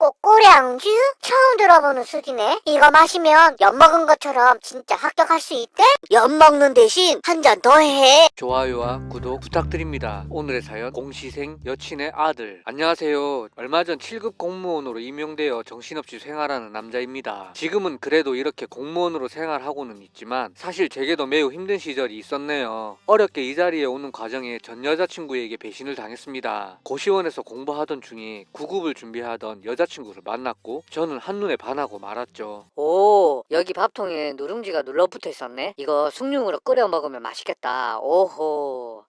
우와, 꼬꼬량주? 처음 들어보는 술이네. 이거 마시면 엿 먹은 것처럼 진짜 합격할 수 있대? 엿 먹는 대신 한 잔 더 해. 좋아요와 구독 부탁드립니다. 오늘의 사연 공시생 여친의 아들. 안녕하세요. 얼마 전 7급 공무원으로 임용되어 정신없이 생활하는 남자입니다. 지금은 그래도 이렇게 공무원으로 생활하고는 있지만 사실 제게도 매우 힘든 시절이 있었네요. 어렵게 이 자리에 오는 과정에 전 여자친구에게 배신을 당했습니다. 고시원에서 공부하던 중에 구급을 준비하던 여자친구를 만 났고 저는 한눈에 반하고 말았죠. 오, 여기 밥통에 누룽지가 눌러붙어 있었네. 이거 숭늉으로 끓여 먹으면 맛있겠다. 오호.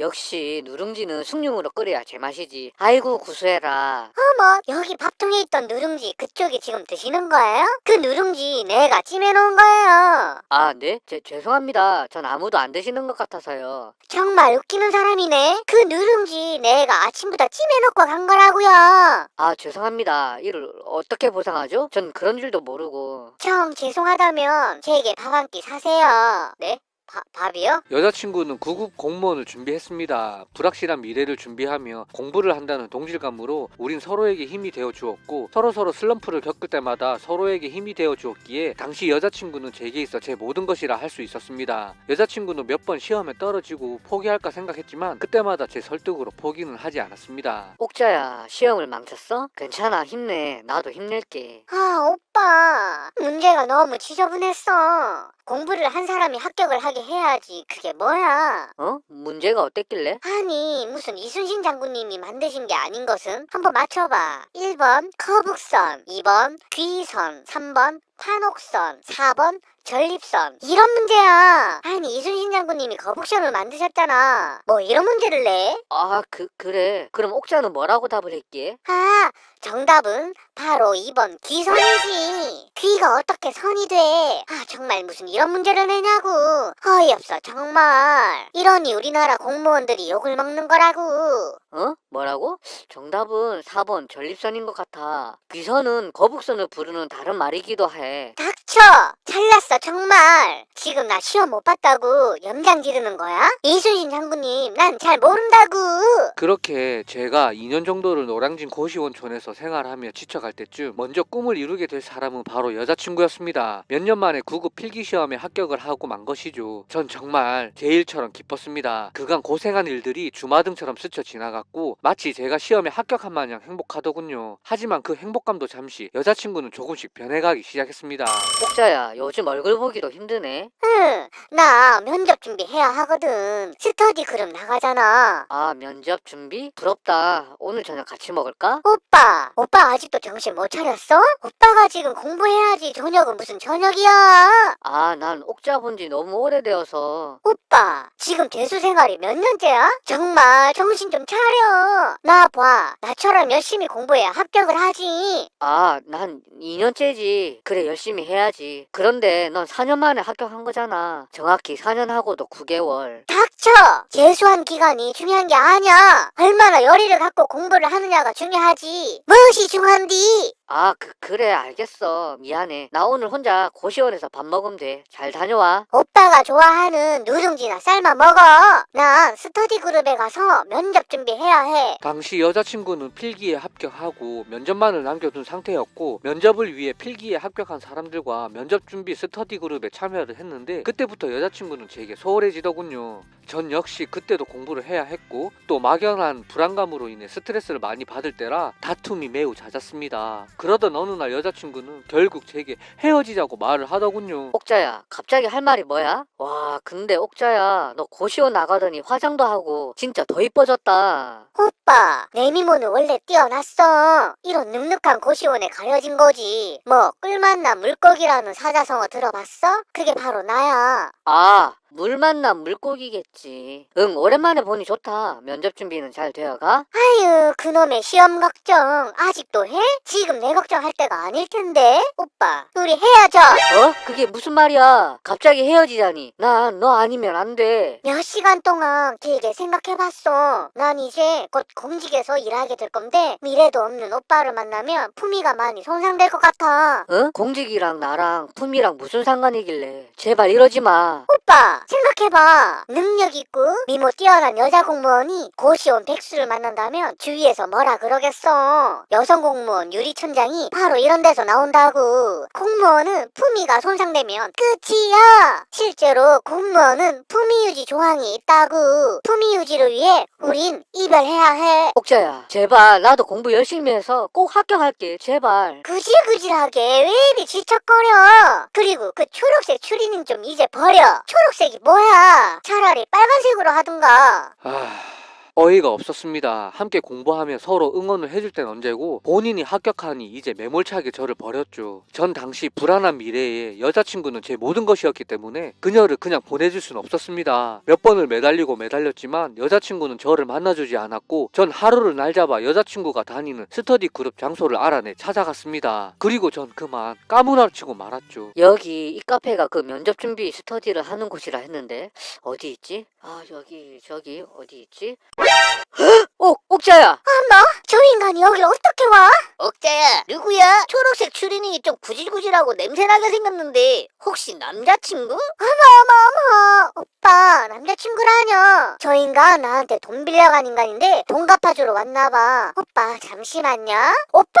역시 누룽지는 숭늉으로 끓여야 제맛이지. 아이고 구수해라. 어머, 여기 밥통에 있던 누룽지 그쪽이 지금 드시는 거예요? 그 누룽지 내가 찜해놓은 거예요. 아, 네? 제, 죄송합니다. 전 아무도 안 드시는 것 같아서요. 정말 웃기는 사람이네. 그 누룽지 내가 아침부터 찜해놓고 간 거라고요. 아, 죄송합니다. 이를 어떻게 보상하죠? 전 그런 줄도 모르고. 정 죄송하다면 제게 밥 한 끼 사세요. 네? 바, 밥이요? 여자친구는 구급 공무원을 준비했습니다. 불확실한 미래를 준비하며 공부를 한다는 동질감으로 우린 서로에게 힘이 되어 주었고 서로서로 슬럼프를 겪을 때마다 서로에게 힘이 되어 주었기에 당시 여자친구는 제게 있어 제 모든 것이라 할 수 있었습니다. 여자친구는 몇 번 시험에 떨어지고 포기할까 생각했지만 그때마다 제 설득으로 포기는 하지 않았습니다. 옥자야, 시험을 망쳤어? 괜찮아, 힘내. 나도 힘낼게. 아, 오빠. 문제가 너무 지저분했어. 공부를 한 사람이 합격을 하게 해야지. 그게 뭐야? 어? 문제가 어땠길래? 아니, 무슨 이순신 장군님이 만드신 게 아닌 것은? 한번 맞춰봐. 1번 거북선, 2번 귀선, 3번 판옥선, 4번 전립선. 이런 문제야. 아니, 이순신 장군님이 거북선을 만드셨잖아. 뭐 이런 문제를 내? 아, 그, 그래. 그럼 옥자는 뭐라고 답을 했기에? 아, 정답은 바로 2번 귀선이지. 귀가 어떻게 선이 돼? 아, 정말 무슨 이런 문제를 내냐고. 어이없어, 정말. 이러니 우리나라 공무원들이 욕을 먹는 거라고. 어? 뭐라고? 정답은 4번 전립선인 것 같아. 귀선은 거북선을 부르는 다른 말이기도 해. 닥쳐! 잘났어, 정말. 지금 나 시험 못 봤다고 염장 지르는 거야? 이순신 장군님, 난 잘 모른다고. 그렇게 제가 2년 정도를 노량진 고시원촌에서 생활하며 지쳐갈 때쯤 먼저 꿈을 이루게 될 사람은 바로 여자친구였습니다. 몇 년 만에 9급 필기시험에 합격을 하고 만 것이죠. 전 정말 제 일처럼 기뻤습니다. 그간 고생한 일들이 주마등처럼 스쳐 지나갔고 마치 제가 시험에 합격한 마냥 행복하더군요. 하지만 그 행복감도 잠시 여자친구는 조금씩 변해가기 시작했습니다. 옥자야, 요즘 얼굴 보기도 힘드네. 응, 나 면접 준비해야 하거든. 스터디 그룹 나가잖아. 아, 면접 준비? 부럽다. 오늘 저녁 같이 먹을까? 오빠, 오빠 아직도 정신 못 차렸어? 오빠가 지금 공부해야지 저녁은 무슨 저녁이야? 아, 난 옥자 본 지 너무 오래되어서. 오빠, 지금 재수 생활이 몇 년째야? 정말 정신 좀 차려. 나 봐, 나처럼 열심히 공부해야 합격을 하지. 아, 난 2년째지. 그래, 열심히 해야지. 그런데 넌 4년 만에 합격한 거잖아. 정확히 4년 하고도 9개월. 닥쳐! 재수한 기간이 중요한 게 아니야. 얼마나 열의를 갖고 공부를 하느냐가 중요하지. 무엇이 중요한디? 아, 그, 그래, 알겠어. 미안해. 나 오늘 혼자 고시원에서 밥 먹으면 돼. 잘 다녀와. 오빠가 좋아하는 누룽지나 삶아 먹어. 난 스터디 그룹에 가서 면접 준비해야 해. 당시 여자친구는 필기에 합격하고 면접만을 남겨둔 상태였고 면접을 위해 필기에 합격한 사람들과 면접 준비 스터디 그룹에 참여를 했는데 그때부터 여자친구는 제게 소홀해지더군요. 전 역시 그때도 공부를 해야 했고 또 막연한 불안감으로 인해 스트레스를 많이 받을 때라 다툼이 매우 잦았습니다. 그러던 어느 날 여자친구는 결국 제게 헤어지자고 말을 하더군요. 옥자야, 갑자기 할 말이 뭐야? 와, 근데 옥자야, 너 고시원 나가더니 화장도 하고 진짜 더 이뻐졌다. 오빠, 내 미모는 원래 뛰어났어. 이런 눅눅한 고시원에 가려진 거지. 뭐, 꿀맛나 물고기라는 사자성어 들어봤어? 그게 바로 나야. 아, 물 만난 물고기겠지. 응, 오랜만에 보니 좋다. 면접 준비는 잘 되어가? 아유, 그놈의 시험 걱정 아직도 해? 지금 내 걱정할 때가 아닐 텐데. 오빠, 우리 헤어져. 어? 그게 무슨 말이야? 갑자기 헤어지다니. 난 너 아니면 안 돼. 몇 시간 동안 길게 생각해봤어. 난 이제 곧 공직에서 일하게 될 건데 미래도 없는 오빠를 만나면 품위가 많이 손상될 것 같아. 응? 공직이랑 나랑 품이랑 무슨 상관이길래. 제발 이러지 마. 오빠, 생각해봐. 능력 있고 미모 뛰어난 여자 공무원이 고시원 백수를 만난다면 주위에서 뭐라 그러겠어? 여성 공무원 유리천장이 바로 이런 데서 나온다고. 공무원은 품위가 손상되면 끝이야. 실제로 공무원은 품위 유지 조항이 있다고. 품위 유지를 위해 우린 이별해야 해. 옥자야, 제발 나도 공부 열심히 해서 꼭 합격할게. 제발. 구질구질하게 왜 이리 지척거려? 그리고 그 초록색 추리닝 좀 이제 버려. 초록색이 뭐야? 차라리 빨간색으로 하든가. 아... 어이가 없었습니다. 함께 공부하며 서로 응원을 해줄 땐 언제고 본인이 합격하니 이제 매몰차게 저를 버렸죠. 전 당시 불안한 미래에 여자친구는 제 모든 것이었기 때문에 그녀를 그냥 보내줄 순 없었습니다. 몇 번을 매달리고 매달렸지만 여자친구는 저를 만나주지 않았고 전 하루를 날 잡아 여자친구가 다니는 스터디 그룹 장소를 알아내 찾아갔습니다. 그리고 전 그만 까무라치고 말았죠. 여기 이 카페가 그 면접 준비 스터디를 하는 곳이라 했는데 어디 있지? 아 여기 저기 어디 있지? 옥 옥자야. 저 인간이 여길 어떻게 와? 억자야 누구야? 초록색 추리닝이 좀 구질구질하고 냄새나게 생겼는데 혹시 남자친구? 어머 어머 어머 오빠 남자친구라뇨 저 인간 나한테 돈 빌려간 인간인데 돈 갚아주러 왔나봐 오빠 잠시만요 오빠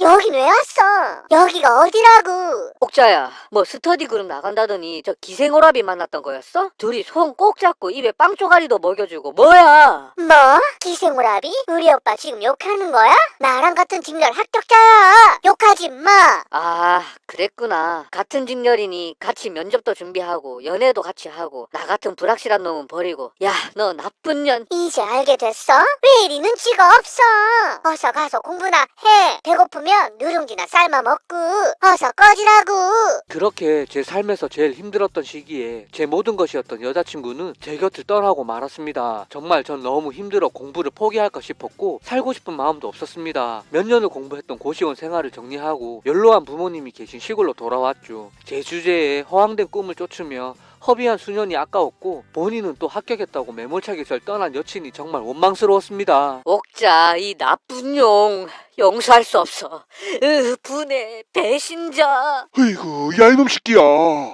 여긴 왜 왔어? 여기가 어디라고 옥자야. 뭐 스터디 그룹 나간다더니 저 기생오라비 만났던 거였어? 둘이 손 꼭 잡고 입에 빵 쪼가리도 먹여주고 뭐야? 뭐? 기생오라비? 우리 오빠 지금 욕하는 거야? 나랑 같은 직렬 합격자야 욕하지 마 아 그랬구나. 같은 직렬이니 같이 면접도 준비하고 연애도 같이 하고 나 같은 불확실한 놈은 버리고 야 너 나쁜 년. 이제 알게 됐어? 왜 이리 눈치가 없어? 어서 가서 공부나 해. 배고프면 누룽지나 삶아 먹고. 어서 꺼지라고. 그렇게 제 삶에서 제일 힘들었던 시기에 제 모든 것이었던 여자친구는 제 곁을 떠나고 말았습니다. 정말 전 너무 힘들어 공부를 포기할까 싶었고 살고 싶은 마음도 없었습니다. 몇 년을 공부했던 고시원 생활을 정리하고 연로한 부모님이 계신 시골로 돌아왔죠. 제 주제에 허황된 꿈을 쫓으며 허비한 수년이 아까웠고 본인은 또 합격했다고 매몰차게 절 떠난 여친이 정말 원망스러웠습니다. 옥자 이 나쁜 용 용서할 수 없어. 으 분해 배신자. 어이구, 야, 이놈 새끼야.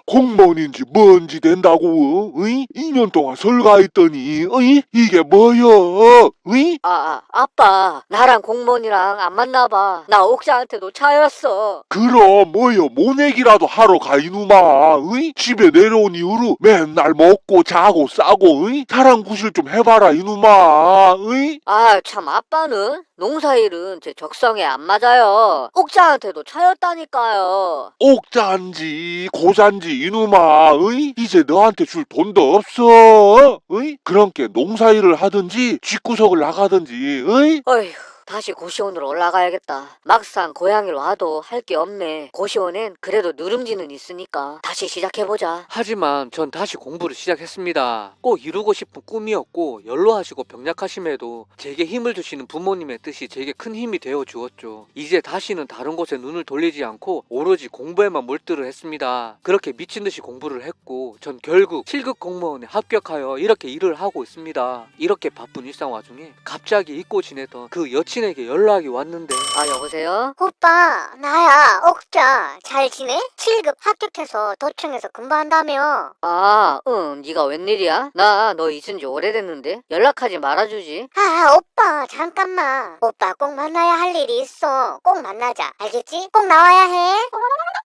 공무원인지 뭔지 된다고, 어이? 2년 동안 설가했더니, 어이? 이게 뭐여, 어이? 아, 아 아빠 나랑 공무원이랑 안 만나봐. 나 옥자한테도 차였어. 그럼 뭐여, 모내기라도 하러 가, 이놈아, 어이? 집에 내려온 이후로 맨날 먹고 자고 싸고, 어이? 사랑 구실 좀 해봐라, 이놈아, 어이? 아 참 아빠는 농사일은 제 적성 에 안 맞아요. 옥자한테도 차였다니까요. 옥자인지, 고자인지, 이놈아, 어이? 이제 너한테 줄 돈도 없어, 어이? 그런게 농사일을 하든지, 집구석을 나가든지, 어이? 어휴, 다시 고시원으로 올라가야겠다. 막상 고향을 와도 할 게 없네. 고시원엔 그래도 누룽지는 있으니까 다시 시작해보자. 하지만 전 다시 공부를 시작했습니다. 꼭 이루고 싶은 꿈이었고 연로하시고 병약하심에도 제게 힘을 주시는 부모님의 뜻이 제게 큰 힘이 되어 주었죠. 이제 다시는 다른 곳에 눈을 돌리지 않고 오로지 공부에만 몰두를 했습니다. 그렇게 미친 듯이 공부를 했고 전 결국 7급 공무원에 합격하여 이렇게 일을 하고 있습니다. 이렇게 바쁜 일상 와중에 갑자기 잊고 지내던 그 여친 에게 연락이 왔는데 아 여보세요? 오빠, 나야. 옥자. 잘 지내? 7급 합격해서 도청에서 근무한다며. 아, 응, 네가 웬일이야? 나 너 잊은 지 오래됐는데 연락하지 말아주지. 아, 오빠, 잠깐만. 오빠 꼭 만나야 할 일이 있어. 꼭 만나자. 알겠지? 꼭 나와야 해.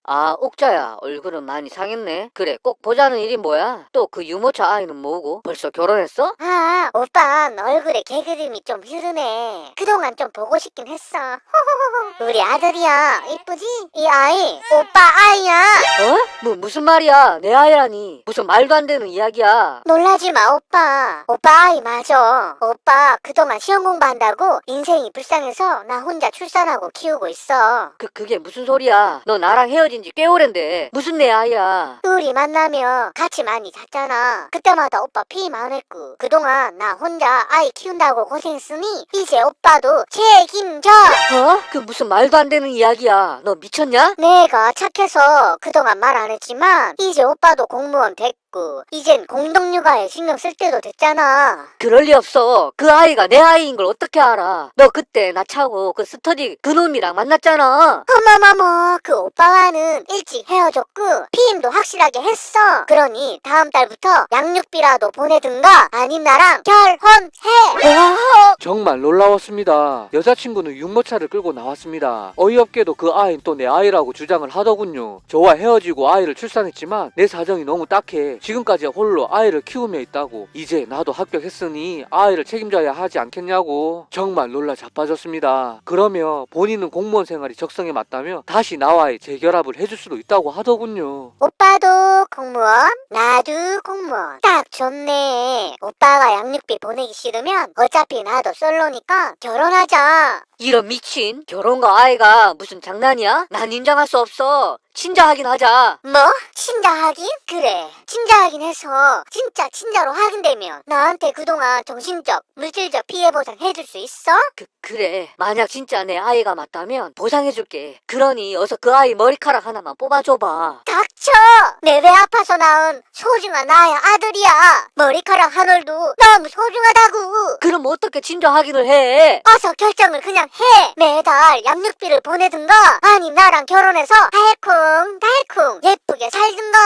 아, 옥자야, 얼굴은 많이 상했네. 그래, 꼭 보자는 일이 뭐야? 또 그 유모차 아이는 뭐고? 벌써 결혼했어? 아, 오빠 얼굴에 개그림이 좀 흐르네. 그동안 좀 보고 싶긴 했어. 우리 아들이야. 이쁘지? 이 아이, 오빠 아이야. 어? 뭐 무슨 말이야? 내 아이라니. 무슨 말도 안 되는 이야기야. 놀라지 마, 오빠. 오빠 아이 맞아. 오빠 그동안 시험 공부한다고 인생이 불쌍해서 나 혼자 출산하고 키우고 있어. 그 그게 무슨 소리야? 너 나랑 헤어진 지 꽤 오랜데 무슨 내 아이야? 우리 만나면 같이 많이 잤잖아. 그때마다 오빠 피 많았고 그동안 나 혼자 아이 키운다고 고생했으니 이제 오빠도 책임져. 어? 그 무슨 말도 안 되는 이야기야. 너 미쳤냐? 내가 착해서 그동안 말 안 했지만 이제 오빠도 공무원 됐고 있고 이젠 공동육아에 신경 쓸 때도 됐잖아. 그럴 리 없어. 그 아이가 내 아이인 걸 어떻게 알아? 너 그때 나 차고 그 스터디 그놈이랑 만났잖아. 어머머머 그 오빠와는 일찍 헤어졌고 피임도 확실하게 했어. 그러니 다음 달부터 양육비라도 보내든가 아님 나랑 결혼해. 어? 정말 놀라웠습니다. 여자친구는 육모차를 끌고 나왔습니다. 어이없게도 그 아이는 또 내 아이라고 주장을 하더군요. 저와 헤어지고 아이를 출산했지만 내 사정이 너무 딱해 지금까지 홀로 아이를 키우며 있다고. 이제 나도 합격했으니 아이를 책임져야 하지 않겠냐고. 정말 놀라 자빠졌습니다. 그러며 본인은 공무원 생활이 적성에 맞다며 다시 나와의 재결합을 해줄 수도 있다고 하더군요. 오빠도 공무원, 나도 공무원. 딱 좋네. 오빠가 양육비 보내기 싫으면 어차피 나도 솔로니까 결혼하자. 이런 미친 결혼과 아이가 무슨 장난이야? 난 인정할 수 없어. 친자하긴 하자. 뭐? 친자 하긴? 그래. 친자 하긴 해서 진짜 친자로 하긴되면 나한테 그동안 정신적, 물질적 피해 보상 해줄 수 있어? 그, 그래. 만약 진짜 내 아이가 맞다면 보상해줄게. 그러니 어서 그 아이 머리카락 하나만 뽑아줘봐. 닥쳐! 내 배 아파서 낳은 소중한 나의 아들이야. 머리카락 한 올도 너무 소중하다고. 그럼 어떻게 친자 확인을 해? 어서 결정을 그냥 해. 매달 양육비를 보내든가 아니 나랑 결혼해서 달 콩달콩 예쁘게 살든가.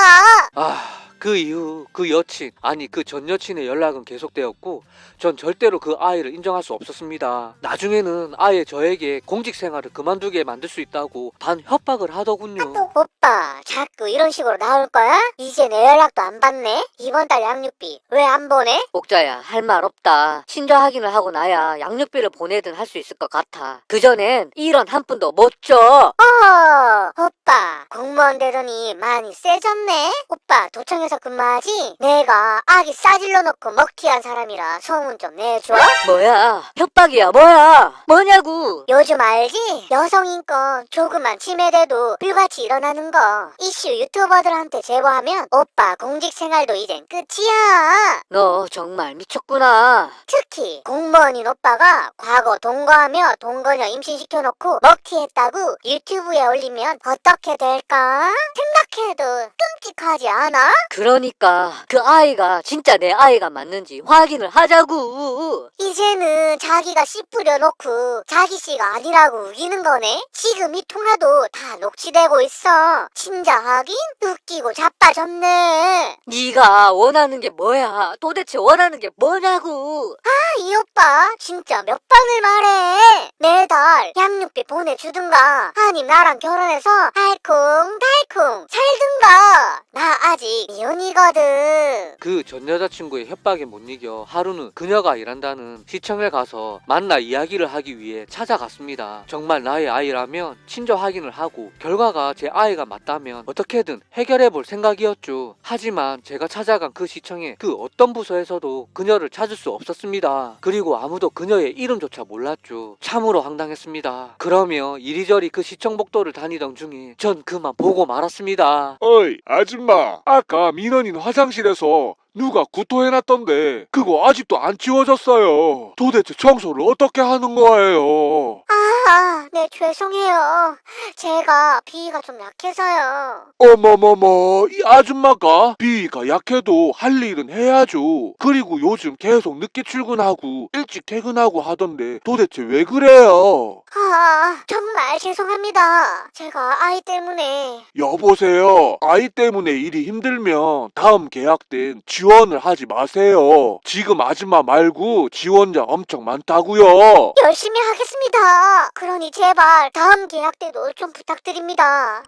아, 그 이후 그 여친, 아니 그 전 여친의 연락은 계속되었고 전 절대로 그 아이를 인정할 수 없었습니다. 나중에는 아예 저에게 공직 생활을 그만두게 만들 수 있다고 반 협박을 하더군요. 오빠 자꾸 이런 식으로 나올 거야? 이제 내 연락도 안 받네? 이번 달 양육비 왜 안 보내? 옥자야, 할 말 없다. 친자 확인을 하고 나야 양육비를 보내든 할 수 있을 것 같아. 그전엔 이런 한 푼도 못 줘. 어, 오빠 공무원 되더니 많이 세졌네? 오빠 도청에 서 근무하지? 내가 아기 싸질러 놓고 먹튀한 사람이라 소문 좀 내줘? 뭐야? 협박이야, 뭐야? 뭐냐고? 요즘 알지? 여성인권 조그만 침해돼도 불같이 일어나는 거 이슈 유튜버들한테 제보하면 오빠 공직 생활도 이젠 끝이야 너 정말 미쳤구나. 특히 공무원인 오빠가 과거 동거하며 동거녀 임신시켜놓고 먹튀했다고 유튜브에 올리면 어떻게 될까? 생각해도 끔찍하지 않아? 그러니까 그 아이가 진짜 내 아이가 맞는지 확인을 하자고. 이제는 자기가 씨 뿌려놓고 자기 씨가 아니라고 우기는 거네? 지금 이 통화도 다 녹취되고 있어. 친자 하긴 웃기고 자빠졌네. 네가 원하는 게 뭐야? 도대체 원하는 게 뭐냐고? 아, 이 오빠 진짜 몇 번을 말해. 매달 양육비 보내주든가 아니 나랑 결혼해서 달콩달콩 살든가. 나 아직 미혼 이거든. 그 전 여자친구의 협박에 못 이겨 하루는 그녀가 일한다는 시청에 가서 만나 이야기를 하기 위해 찾아갔습니다. 정말 나의 아이라면 친자 확인을 하고 결과가 제 아이가 맞다면 어떻게든 해결해 볼 생각이었죠. 하지만 제가 찾아간 그 시청에 그 어떤 부서에서도 그녀를 찾을 수 없었습니다. 그리고 아무도 그녀의 이름조차 몰랐죠. 참으로 황당했습니다. 그러며 이리저리 그 시청 복도를 다니던 중에 전 그만 보고 말았습니다. 어이 아줌마 아까 민원인 화장실에서 누가 구토해놨던데 그거 아직도 안 치워졌어요 도대체 청소를 어떻게 하는 거예요 아, 네 죄송해요. 제가 비위가 좀 약해서요. 어머머머 이 아줌마가 비위가 약해도 할 일은 해야죠 그리고 요즘 계속 늦게 출근하고 일찍 퇴근하고 하던데 도대체 왜 그래요 아, 정말 죄송합니다. 제가 아이 때문에. 여보세요 아이 때문에 일이 힘들면 다음 계약 땐 지원 을 하지 마세요 지금 아줌마 말고 지원자 엄청 많다고요 열심히 하겠습니다. 그러니 제발 다음 계약 때도 좀 부탁드립니다.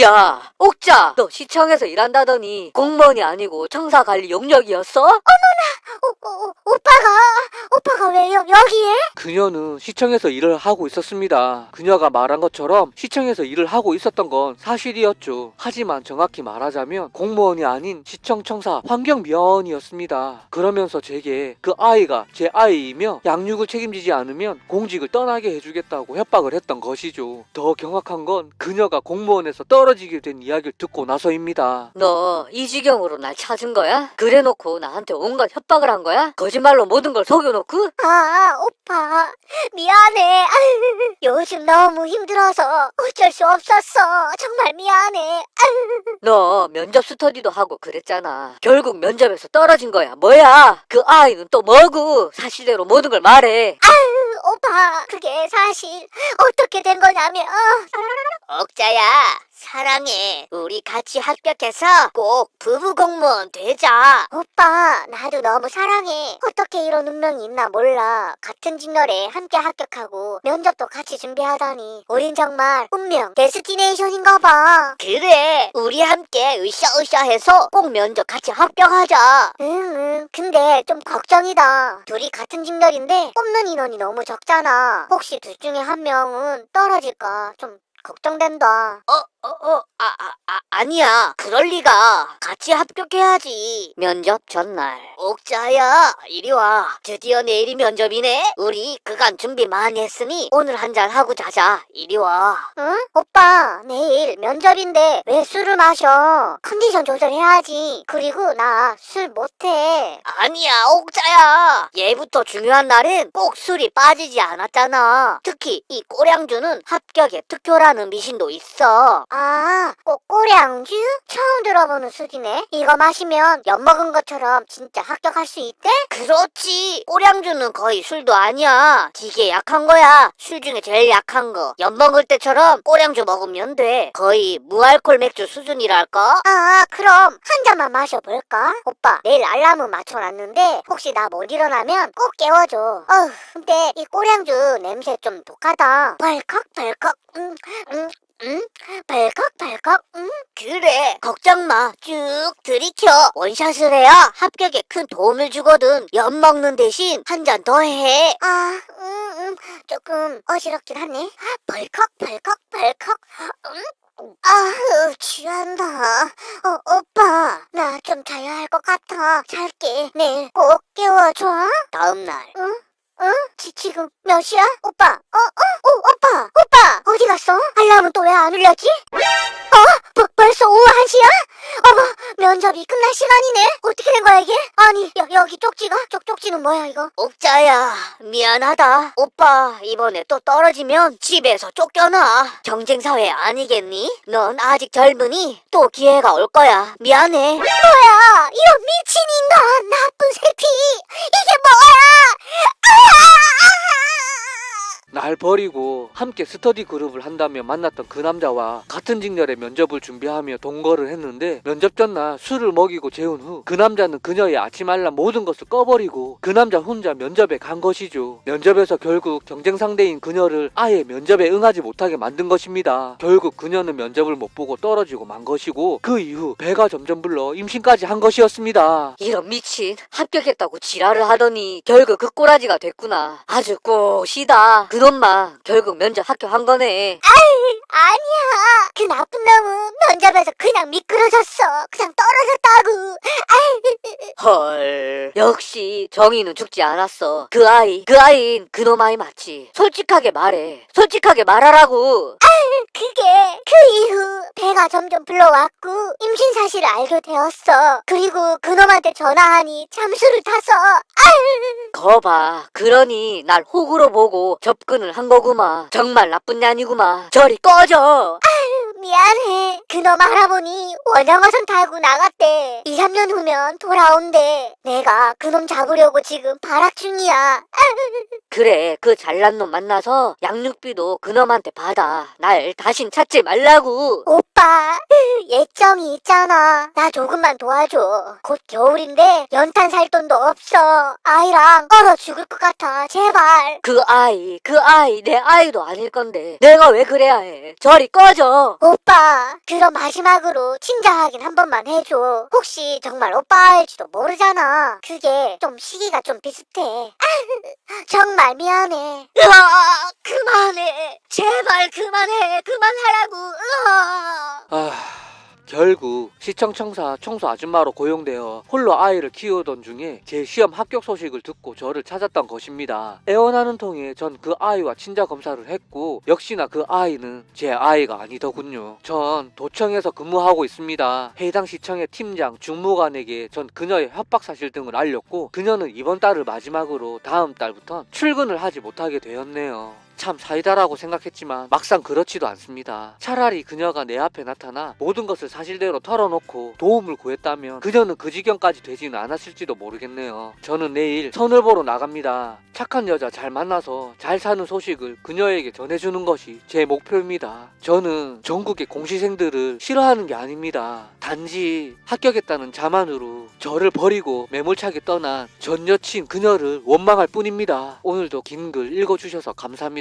야, 옥자, 너 시청에서 일한다더니 공무원이 아니고 청사 관리 용역이었어? 오, 오, 오빠가, 오빠가 왜 여, 여기에? 그녀는 시청에서 일을 하고 있었습니다. 그녀가 말한 것처럼 시청에서 일을 하고 있었던 건 사실이었죠. 하지만 정확히 말하자면 공무원이 아닌 시청청사 환경미화원이었습니다. 그러면서 제게 그 아이가 제 아이이며 양육을 책임지지 않으면 공직을 떠나게 해주겠다고 협박을 했던 것이죠. 더 경악한 건 그녀가 공무원에서 떨어지게 된 이야기를 듣고 나서입니다. 너 이 지경으로 날 찾은 거야? 그래놓고 나한테 온갖 협박을 한 거야? 거짓말로 모든 걸 속여놓고? 아, 오빠, 미안해. 요즘 너무 힘들어서 어쩔 수 없었어. 정말 미안해. 너 면접 스터디도 하고 그랬잖아. 결국 면접에서 떨어진 거야. 뭐야? 그 아이는 또 뭐고? 사실대로 모든 걸 말해. 오빠, 그게 사실 어떻게 된 거냐면 억자야, 사랑해. 우리 같이 합격해서 꼭 부부 공무원 되자. 오빠, 나도 너무 사랑해. 어떻게 이런 운명이 있나 몰라. 같은 직렬에 함께 합격하고 면접도 같이 준비하다니. 우린 정말 운명 데스티네이션인가 봐. 그래, 우리 함께 으쌰으쌰 해서 꼭 면접 같이 합격하자. 응, 응. 근데 좀 걱정이다. 둘이 같은 직렬인데 뽑는 인원이 너무 적잖아. 혹시 둘 중에 한 명은 떨어질까 좀 걱정된다. 어, 어, 어, 아, 아, 아, 아니야. 그럴 리가. 같이 합격해야지. 면접 전날. 옥자야, 이리 와. 드디어 내일이 면접이네. 우리 그간 준비 많이 했으니 오늘 한잔 하고 자자. 이리 와. 응? 오빠, 내일 면접인데 왜 술을 마셔? 컨디션 조절해야지. 그리고 나 술 못해. 아니야, 옥자야. 예부터 중요한 날은 꼭 술이 빠지지 않았잖아. 특히 이 꼬량주는 합격의 특효라는 미신도 있어. 아, 꼭 꼬량주? 처음 들어보는 술이네. 이거 마시면 엿 먹은 것처럼 진짜 합격할 수 있대? 그렇지. 꼬량주는 거의 술도 아니야. 되게 약한 거야. 술 중에 제일 약한 거. 엿 먹을 때처럼 꼬량주 먹으면 돼. 거의 무알콜 맥주 수준이랄까? 아, 그럼 한 잔만 마셔볼까? 오빠, 내일 알람은 맞춰놨는데 혹시 나 못 일어나면 꼭 깨워줘. 어휴, 근데 이 꼬량주 냄새 좀 독하다. 벌컥벌컥, 음, 음, 음, 벌컥벌컥, 음. 그래, 걱정 마. 쭉 들이켜. 원샷을 해야 합격에 큰 도움을 주거든. 엿 먹는 대신 한 잔 더 해. 아, 음, 음, 조금 어지럽긴 하네. 벌컥벌컥, 벌컥, 음. 아우, 취한다. 어, 오빠, 나 좀 자야 할 것 같아. 잘게. 내일 꼭 깨워줘. 다음날. 응? 응? 지, 지금 몇 시야? 오빠, 어, 어, 오, 오빠, 오빠, 어디 갔어? 알람은 또 왜 안 울렸지? 어? 벌, 벌써 오후 1시야? 어머, 면접이 끝날 시간이네? 어떻게 된 거야, 이게? 아니, 여, 여기 쪽지가? 쪽, 쪽지는 뭐야, 이거? 옥자야, 미안하다. 오빠, 이번에 또 떨어지면 집에서 쫓겨나. 경쟁사회 아니겠니? 넌 아직 젊으니 또 기회가 올 거야. 미안해. 뭐야, 이런 미친 인간, 나쁜 새끼. 이게 뭐야? 날 버리고 함께 스터디 그룹을 한다며 만났던 그 남자와 같은 직렬의 면접을 준비하며 동거를 했는데 면접 전날 술을 먹이고 재운 후 그 남자는 그녀의 아침 알람 모든 것을 꺼버리고 그 남자 혼자 면접에 간 것이죠. 면접에서 결국 경쟁 상대인 그녀를 아예 면접에 응하지 못하게 만든 것입니다. 결국 그녀는 면접을 못 보고 떨어지고 만 것이고 그 이후 배가 점점 불러 임신까지 한 것이었습니다. 이런 미친 합격했다고 지랄을 하더니 결국 그 꼬라지가 됐구나. 아주 꼬시다. 그 놈만 결국 면접 합격한 거네. 아니야. 그 나쁜 놈은 면접에서 그냥 미끄러졌어. 그냥 떨어졌다고. 헐. 역시 정의는 죽지 않았어. 그 아이, 그 아이인 그놈 아이 맞지. 솔직하게 말해. 솔직하게 말하라고. 그게 그 이후 배가 점점 불러왔고 임신 사실을 알게 되었어. 그리고 그놈한테 전화하니 잠수를 타서 거봐. 그러니 날 호구로 보고 접근을 한 거구만. 정말 나쁜 년이구만. 저리 꺼져. 미안해. 그놈 알아보니 원형어선 타고 나갔대. 2, 3년 후면 돌아온대. 내가 그놈 잡으려고 지금 발악 중이야. 그래, 그 잘난 놈 만나서 양육비도 그놈한테 받아. 날 다신 찾지 말라고. 오빠, 예정이 있잖아. 나 조금만 도와줘. 곧 겨울인데 연탄 살 돈도 없어. 아이랑 얼어 죽을 것 같아. 제발. 그 아이, 그 아이, 내 아이도 아닐 건데. 내가 왜 그래야 해? 저리 꺼져. 오 빠, 그럼 마지막으로 친자 확인 한 번만 해줘. 혹시 정말 오빠일지도 모르잖아. 그게 좀 시기가 좀 비슷해. 정말 미안해. 으아, 그만해. 제발 그만해. 그만하라고. 으아. 아, 결국 시청 청사 청소 아줌마로 고용되어 홀로 아이를 키우던 중에 제 시험 합격 소식을 듣고 저를 찾았던 것입니다. 애원하는 통에 전 그 아이와 친자 검사를 했고 역시나 그 아이는 제 아이가 아니더군요. 전 도청에서 근무하고 있습니다. 해당 시청의 팀장 중무관에게 전 그녀의 협박 사실 등을 알렸고 그녀는 이번 달을 마지막으로 다음 달부터 출근을 하지 못하게 되었네요. 참 사이다라고 생각했지만 막상 그렇지도 않습니다. 차라리 그녀가 내 앞에 나타나 모든 것을 사실대로 털어놓고 도움을 구했다면 그녀는 그 지경까지 되지는 않았을지도 모르겠네요. 저는 내일 선을 보러 나갑니다. 착한 여자 잘 만나서 잘 사는 소식을 그녀에게 전해주는 것이 제 목표입니다. 저는 전국의 공시생들을 싫어하는 게 아닙니다. 단지 합격했다는 자만으로 저를 버리고 매몰차게 떠난 전 여친 그녀를 원망할 뿐입니다. 오늘도 긴 글 읽어주셔서 감사합